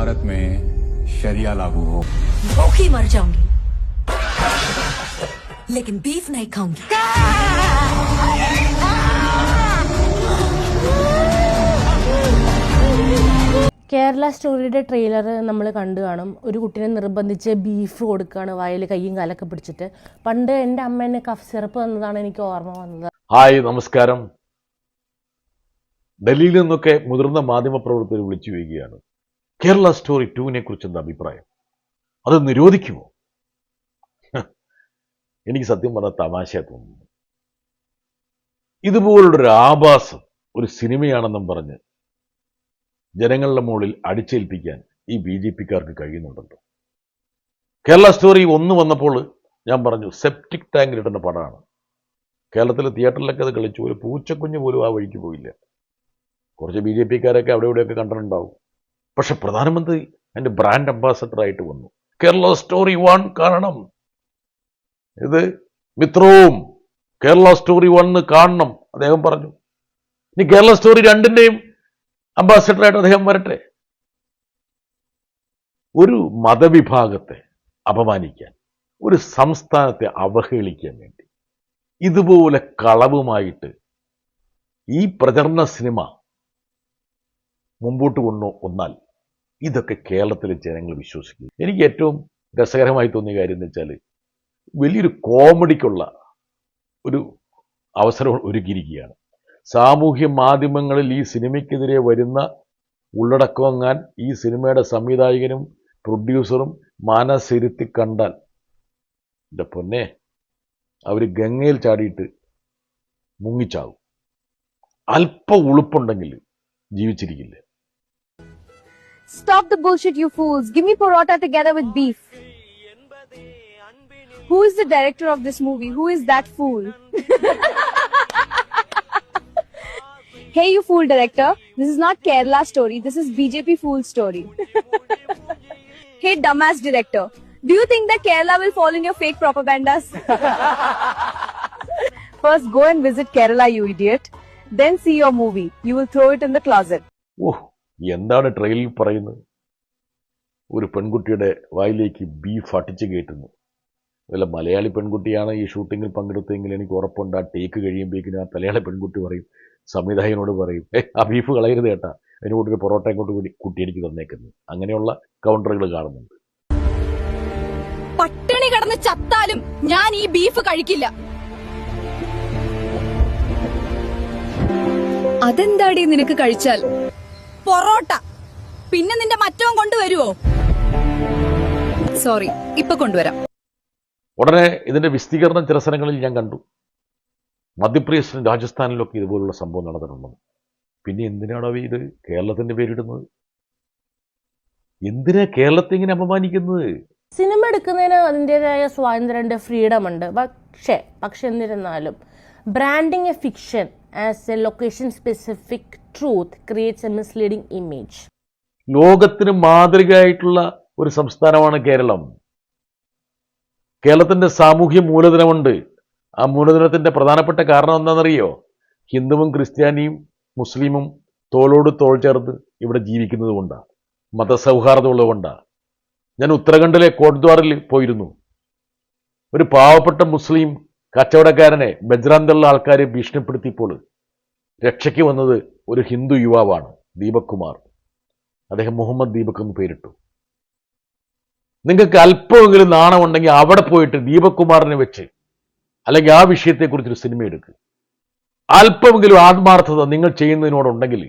भारत में शरिया लागू हो भूखी मर जाऊंगी लेकिन बीफ नहीं खाऊंगी കേരള സ്റ്റോറിയുടെ ട്രെയിലർ നമ്മൾ കണ്ടു കാണും ഒരു കുട്ടീനെ നിർബന്ധിച്ച് ബീഫ് കൊടുക്കുകയാണ് വായിൽ കയ്യും കാലൊക്കെ പിടിച്ചിട്ട് പണ്ട് എൻ്റെ അമ്മ എന്നെ കഫ് സിറപ്പ് തന്നതാണ് എനിക്ക് ഓർമ്മ വന്നത് ഹായ് നമസ്കാരം ഡൽഹിയിൽ നിന്നൊക്കെ മുതിർന്ന മാധ്യമപ്രവർത്തകർ വിളിച്ചു വരികയാണ് കേരള സ്റ്റോറി ടുവിനെ കുറിച്ച് എന്താ അഭിപ്രായം? അത് നിരോധിക്കുമോ? എനിക്ക് സത്യം പറഞ്ഞ തമാശ തോന്നുന്നു. ഇതുപോലുള്ളൊരു ആഭാസം ഒരു സിനിമയാണെന്നും പറഞ്ഞ് ജനങ്ങളുടെ മുകളിൽ അടിച്ചേൽപ്പിക്കാൻ ഈ ബി ജെ പിക്കാർക്ക് കഴിയുന്നുണ്ടല്ലോ. കേരള സ്റ്റോറി ഒന്ന് വന്നപ്പോൾ ഞാൻ പറഞ്ഞു സെപ്റ്റിക് ടാങ്കിലിടുന്ന പടമാണ്. കേരളത്തിലെ തിയേറ്ററിലൊക്കെ അത് കളിച്ചു. ഒരു പൂച്ചക്കുഞ്ഞ് പോലും ആ വഴിക്ക് പോയില്ല. കുറച്ച് ബി ജെ പിക്കാരൊക്കെ അവിടെ ഇവിടെയൊക്കെ കണ്ടിട്ടുണ്ടാവും. പക്ഷെ പ്രധാനമന്ത്രി അതിന്റെ ബ്രാൻഡ് അംബാസഡർ ആയിട്ട് വന്നു. കേരള സ്റ്റോറി വൺ കാണണം. ഇത് മിത്രവും കേരള സ്റ്റോറി വണ്ണ് കാണണം അദ്ദേഹം പറഞ്ഞു. ഇനി കേരള സ്റ്റോറി രണ്ടിന്റെയും അംബാസഡറായിട്ട് അദ്ദേഹം വരട്ടെ. ഒരു മതവിഭാഗത്തെ അപമാനിക്കാൻ ഒരു സംസ്ഥാനത്തെ അവഹേളിക്കാൻ വേണ്ടി ഇതുപോലെ കളവുമായിട്ട് ഈ പ്രചരണ സിനിമ മുമ്പോട്ട് കൊണ്ടു വന്നാൽ ഇതൊക്കെ കേരളത്തിലെ ജനങ്ങൾ വിശ്വസിക്കുന്നു. എനിക്ക് ഏറ്റവും രസകരമായി തോന്നിയ കാര്യം എന്ന് വെച്ചാൽ വലിയൊരു കോമഡിക്കുള്ള ഒരു അവസരം ഒരുക്കിയിരിക്കുകയാണ്. സാമൂഹ്യ മാധ്യമങ്ങളിൽ ഈ സിനിമയ്ക്കെതിരെ വരുന്ന ഉള്ളടക്കമെങ്ങാൻ ഈ സിനിമയുടെ സംവിധായകനും പ്രൊഡ്യൂസറും മനസ്സിരുത്തി കണ്ടാൽ എന്റെ പൊന്നെ അവർ ഗംഗയിൽ ചാടിയിട്ട് മുങ്ങിച്ചാവും. അല്പ ഉളുപ്പുണ്ടെങ്കിൽ ജീവിച്ചിരിക്കില്ല? Stop the bullshit, you fools. Give me parota together with beef. Who is the director of this movie? Who is that fool? hey, you fool director. This is not Kerala story. This is BJP fool story. hey, dumbass director. Do you think that Kerala will fall in your fake propagandas? First, go and visit Kerala, you idiot. Then see your movie. You will throw it in the closet. ഓ എന്താണ് ട്രെയിലിൽ പറയുന്നത്? ഒരു പെൺകുട്ടിയുടെ വായിലേക്ക് beef ഫട്ടിച്ച് കയറ്റുന്നു. വല്ല മലയാളി പെൺകുട്ടിയാണ് ഈ ഷൂട്ടിങ്ങിൽ പങ്കെടുത്തതെങ്കിൽ എനിക്ക് ഉറപ്പുണ്ട്. ആ ടേക്ക് കഴിയുമ്പോഴേക്കിനും ആ മലയാളി പെൺകുട്ടി പറയും സംവിധായകനോട് പറയും ആ ബീഫ് കളയരുത് കേട്ടാ അതിനോട് ഒരു പൊറോട്ട ഇങ്ങോട്ട് കൂടി കുട്ടി എനിക്ക് തന്നേക്കുന്നു. അങ്ങനെയുള്ള കൗണ്ടറുകൾ കാണുന്നുണ്ട്. പട്ടിണി കടന്ന് ചത്താലും ഞാൻ ഈ ബീഫ് കഴിക്കില്ല. അതെന്താടി നിനക്ക് കഴിച്ചാൽ? പൊറോട്ട. പിന്നെ നിന്റെ മറ്റോ കൊണ്ടുവരുവോ? സോറി ഇപ്പൊ കൊണ്ടുവരാം. ഉടനെ ഇതിന്റെ വിസ്തീകരണം ചില സ്ഥലങ്ങളിൽ ഞാൻ കണ്ടു. മധ്യപ്രദേശിലും രാജസ്ഥാനിലൊക്കെ ഇതുപോലുള്ള സംഭവം നടന്നിട്ടുണ്ടെന്ന്. പിന്നെ എന്തിനാണോ ഇത് കേരളത്തിന്റെ പേരിടുന്നത്? എന്തിനാ കേരളത്തെ ഇങ്ങനെ അപമാനിക്കുന്നത്? സിനിമ എടുക്കുന്നതിന് അതിന്റെതായ സ്വാതന്ത്ര്യമുണ്ട് ഫ്രീഡം ഉണ്ട്. പക്ഷേ പക്ഷെ എന്നിരുന്നാലും branding a fiction as a location specific truth creates a misleading image ലോകത്തിന് മാതൃകയായിട്ടുള്ള ഒരു സംസ്ഥാനമാണ് കേരളം. കേരളത്തിന്റെ സാമൂഹ്യ മൂലധനമുണ്ട്. ആ മൂലധനത്തിന്റെ പ്രധാനപ്പെട്ട കാരണം എന്താണെന്നറിയോ? ഹിന്ദുവും ക്രിസ്ത്യാനിയും മുസ്ലിമും തോളോട് തോൾ ചേർത്ത് ഇവിടെ ജീവിക്കുന്നത് കൊണ്ടാണ്. മതസൗഹാർദ്ദമുള്ളത് കൊണ്ടാണ്. ഞാൻ ഉത്തരാഖണ്ഡിലെ കോട്ട്ദ്വാറിൽ പോയിരുന്നു. ഒരു പാവപ്പെട്ട മുസ്ലിം കച്ചവടക്കാരനെ ബജ്രാന്തള്ള ആൾക്കാരെ ഭീഷണിപ്പെടുത്തിയപ്പോൾ രക്ഷയ്ക്ക് വന്നത് ഒരു ഹിന്ദു യുവാവാണ് ദീപക് കുമാർ അദ്ദേഹം മുഹമ്മദ് ദീപക് എന്ന് പേരിട്ടു. നിങ്ങൾക്ക് അല്പമെങ്കിലും നാണമുണ്ടെങ്കിൽ അവിടെ പോയിട്ട് ദീപക് കുമാറിനെ വെച്ച് അല്ലെങ്കിൽ ആ വിഷയത്തെക്കുറിച്ചൊരു സിനിമ എടുക്കുക അല്പമെങ്കിലും ആത്മാർത്ഥത നിങ്ങൾ ചെയ്യുന്നതിനോടുണ്ടെങ്കിൽ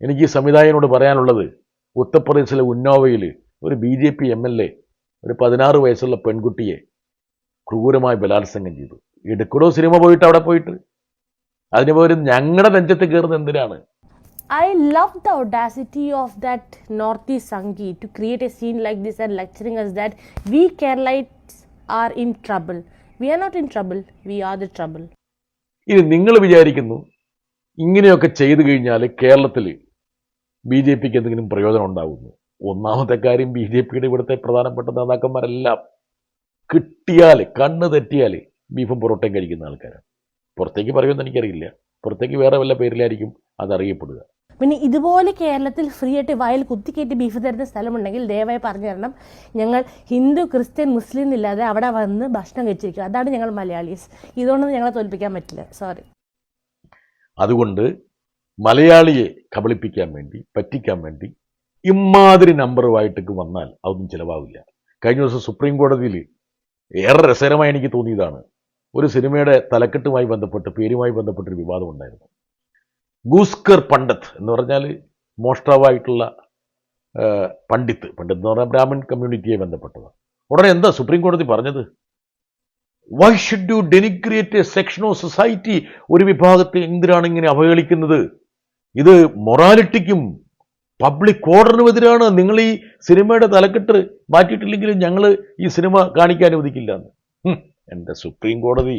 എനിക്ക് ഈ സംവിധായകനോട് പറയാനുള്ളത് ഉത്തർപ്രദേശിലെ ഉന്നോവയിൽ ഒരു B J P M L A ഒരു പതിനാറ് വയസ്സുള്ള പെൺകുട്ടിയെ ക്രൂരമായി ബലാത്സംഗം ചെയ്തു. എടുക്കടോ സിനിമ പോയിട്ട് അവിടെ പോയിട്ട്. അതിന് പോലും ഞങ്ങളുടെ നെഞ്ചത്ത് കയറുന്നത് എന്തിനാണ്? I love the audacity of that Northeast Sangi to create a scene like this and lecturing us that we Keralites are in trouble we are not in trouble we are the trouble ഇനി നിങ്ങൾ വിചാരിക്കുന്നു ഇങ്ങനെയൊക്കെ ചെയ്തു കഴിഞ്ഞാൽ കേരളത്തിൽ B J പിക്ക് എന്തെങ്കിലും പ്രയോജനം ഉണ്ടാകുന്നു ഒന്നാമത്തെ കാര്യം ബി ജെ പിയുടെ ഇവിടുത്തെ പ്രധാനപ്പെട്ട നേതാക്കന്മാരെല്ലാം കിട്ടിയാൽ കണ്ണ് തെറ്റിയാൽ ബീഫും പൊറോട്ടയും കഴിക്കുന്ന ആൾക്കാരാണ് പുറത്തേക്ക് പറയുമെന്ന് എനിക്കറിയില്ല. പുറത്തേക്ക് വേറെ വല്ല പേരിലായിരിക്കും അതറിയപ്പെടുക. പിന്നെ ഇതുപോലെ കേരളത്തിൽ ഫ്രീ ആയിട്ട് വയൽ കുത്തിക്കയറ്റി ബീഫ് തരുന്ന സ്ഥലമുണ്ടെങ്കിൽ ദയവായി പറഞ്ഞു തരണം. ഞങ്ങൾ ഹിന്ദു ക്രിസ്ത്യൻ മുസ്ലിം ഇല്ലാതെ അവിടെ വന്ന് ഭക്ഷണം കഴിച്ചിരിക്കും. അതാണ് ഞങ്ങൾ മലയാളീസ്. ഇതുകൊണ്ടൊന്നും ഞങ്ങളെ തോൽപ്പിക്കാൻ പറ്റില്ല. സോറി അതുകൊണ്ട് മലയാളിയെ കബളിപ്പിക്കാൻ വേണ്ടി പറ്റിക്കാൻ വേണ്ടി ഇമ്മാതിരി നമ്പറുമായിട്ടൊക്കെ വന്നാൽ അതൊന്നും ചിലവാകില്ല കഴിഞ്ഞ ദിവസം സുപ്രീം കോടതിയിൽ ഏറെ രസകരമായി എനിക്ക് തോന്നിയതാണ്. ഒരു സിനിമയുടെ തലക്കെട്ടുമായി ബന്ധപ്പെട്ട് പേരുമായി ബന്ധപ്പെട്ടൊരു വിവാദം ഉണ്ടായിരുന്നു. ഗൂസ്കർ പണ്ഡത്ത് എന്ന് പറഞ്ഞാൽ മോഷ്ടാവായിട്ടുള്ള പണ്ഡിത്ത്. പണ്ഡിത്ത് എന്ന് പറഞ്ഞാൽ ബ്രാഹ്മൺ കമ്മ്യൂണിറ്റിയെ ബന്ധപ്പെട്ടത് ഉടനെ എന്താ സുപ്രീം കോടതി പറഞ്ഞത്? Why should you denigrate a section of society ഒരു വിഭാഗത്തെ എന്തിനാണ് ഇങ്ങനെ അവഹേളിക്കുന്നത്? ഇത് മൊറാലിറ്റിക്കും പബ്ലിക് ഓർഡറിനും എതിരാണ് നിങ്ങൾ ഈ സിനിമയുടെ തലക്കെട്ട് മാറ്റിയിട്ടില്ലെങ്കിൽ ഞങ്ങൾ ഈ സിനിമ കാണിക്കാൻ അനുവദിക്കില്ല എന്ന് എന്റെ സുപ്രീം കോടതി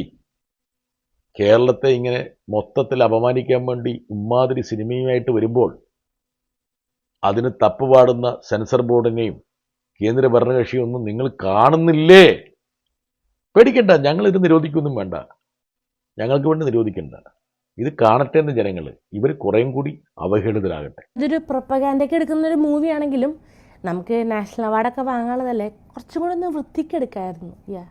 കേരളത്തെ ഇങ്ങനെ മൊത്തത്തിൽ അപമാനിക്കാൻ വേണ്ടി ഉമ്മാതിരി സിനിമയുമായിട്ട് വരുമ്പോൾ അതിന് തപ്പുപാടുന്ന സെൻസർ ബോർഡിനെയും കേന്ദ്ര ഭരണകക്ഷിയൊന്നും നിങ്ങൾ കാണുന്നില്ലേ? പേടിക്കണ്ട ഞങ്ങളിത് ഇത് നിരോധിക്കൊന്നും വേണ്ട. ഞങ്ങൾക്ക് വേണ്ടി നിരോധിക്കണ്ട. ഇത് കാണട്ടെ എന്ന് ജനങ്ങൾ ഇവർ കുറേം കൂടി അവഹേളിതരാകട്ടെ. ഇതൊരു പ്രൊപ്പഗാൻഡയ്ക്ക് എടുക്കുന്ന ഒരു മൂവി ആണെങ്കിലും നമുക്ക് നാഷണൽ അവാർഡൊക്കെ വാങ്ങാനുള്ളതല്ലേ? കുറച്ചും കൂടെ ഒന്ന് വൃത്തിക്കെടുക്കായിരുന്നു യാ